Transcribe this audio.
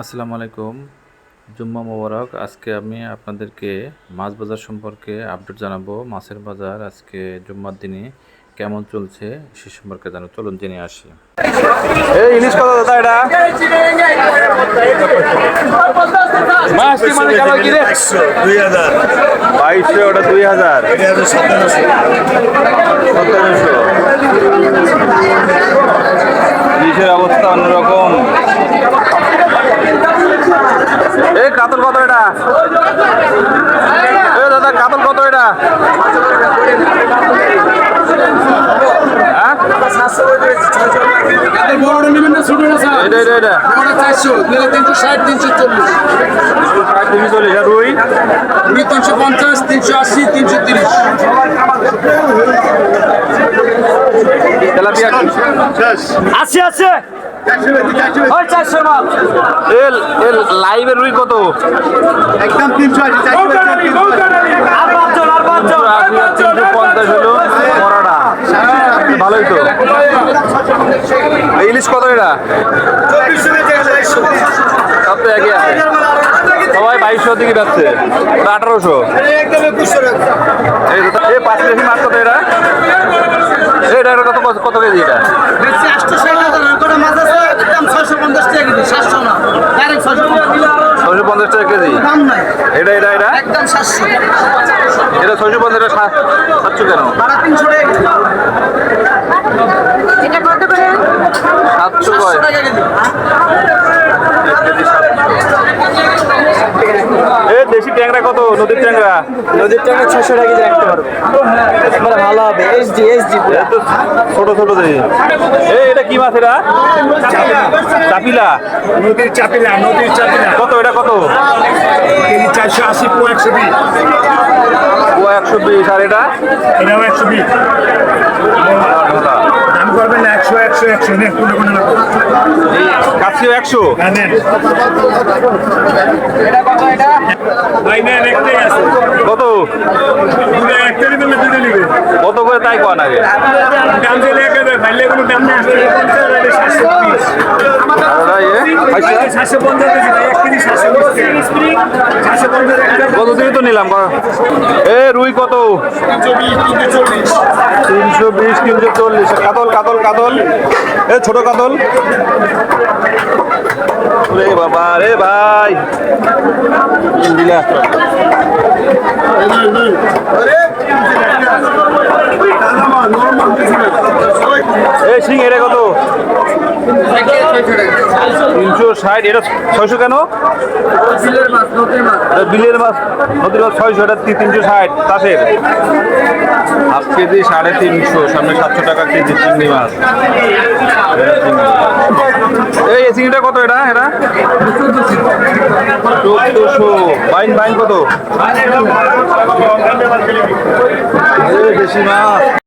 আসসালামু আলাইকুম। জুম্মা মোবারক আজকে আমি আপনাদেরকে মাছ বাজার সম্পর্কে আপডেট জানাব। মাছের বাজার আজকে জুম্মার দিনে কেমন চলছে সে সম্পর্কে জানাব। চলুন জেনে আসি। এই ইলিশ কত দাদা এটা? মাছ কি মানে বাইশশো ওটা দুই হাজার। সতেরোশো সতেরোশো ইলিশের অবস্থা অন্যরকম এই কাতল কত এটা? এ দাদা কাতল কত এটা? তিনশো পঞ্চাশ তিনশো আশি তিনশো তিরিশ। আছে আছে ওই চারশো মাল। এল এল লাইভের রুই কত? একদম তিনশো আশি আর পাঁচজন আর পাঁচজন। তিনশো পঞ্চাশ হলো ভালোই তো। ইলিশ কত এটা? সব তো একই আছে। সবাই বাইশশো দিকে যাচ্ছে। ওটা আঠারোশো। এই পাঁচ কেজি মাছ কত এটা? এটা এটা কত কত কেজি এটা? ছয়শো পঞ্চাশ টাকা কেজি এটা এটা এটা? একদম সাতশো। এটা ছয়শো পঞ্চাশ টাকা সাতশো কেন? সাতশো কয় টাকা কেজি এ দেশি ট্যাংরা কত নদীর ট্যাংরা নদীর টাকা ছশো টাকা কেজি রাখতে পারব। মানে ভালো হবে এইচডি এইচডি ছোট ছোট দেশি এই এটা কি মাছ এটা? চাপিলা। নদীর চাপিলা নদীর চাপিলা। কত এটা কত? কেজি চারশো আশি পো একশো বিশ। ও একশো বিশ আর এটা? এটাও একশো বিশ। দাম করবেন না একশো একশো একশো। নেন কোনো একশো? কত? কত করে তাই কন আগে কত দিয়ে তো নিলাম এ রুই কত? তিনশো বিশ তিনশো চল্লিশ। কাতল কাতল কাতল। এ ছোট কাতল। রে বাবা রে ভাই। এই সিং এটা কত? তিনশো ষাট এটা ছয়শো কেন? বিলের মাছ নদীর মাছ ছয়শো এটা তিনশো ষাট হাফ কেজি সাড়ে তিনশো সামনে সাতশো টাকা কেজি চিংড়ি মাছ। এই এই চিংড়িটা কত এটা এটা? চোদ্দশো। বাইন বাইন কত? দেশি মাছ।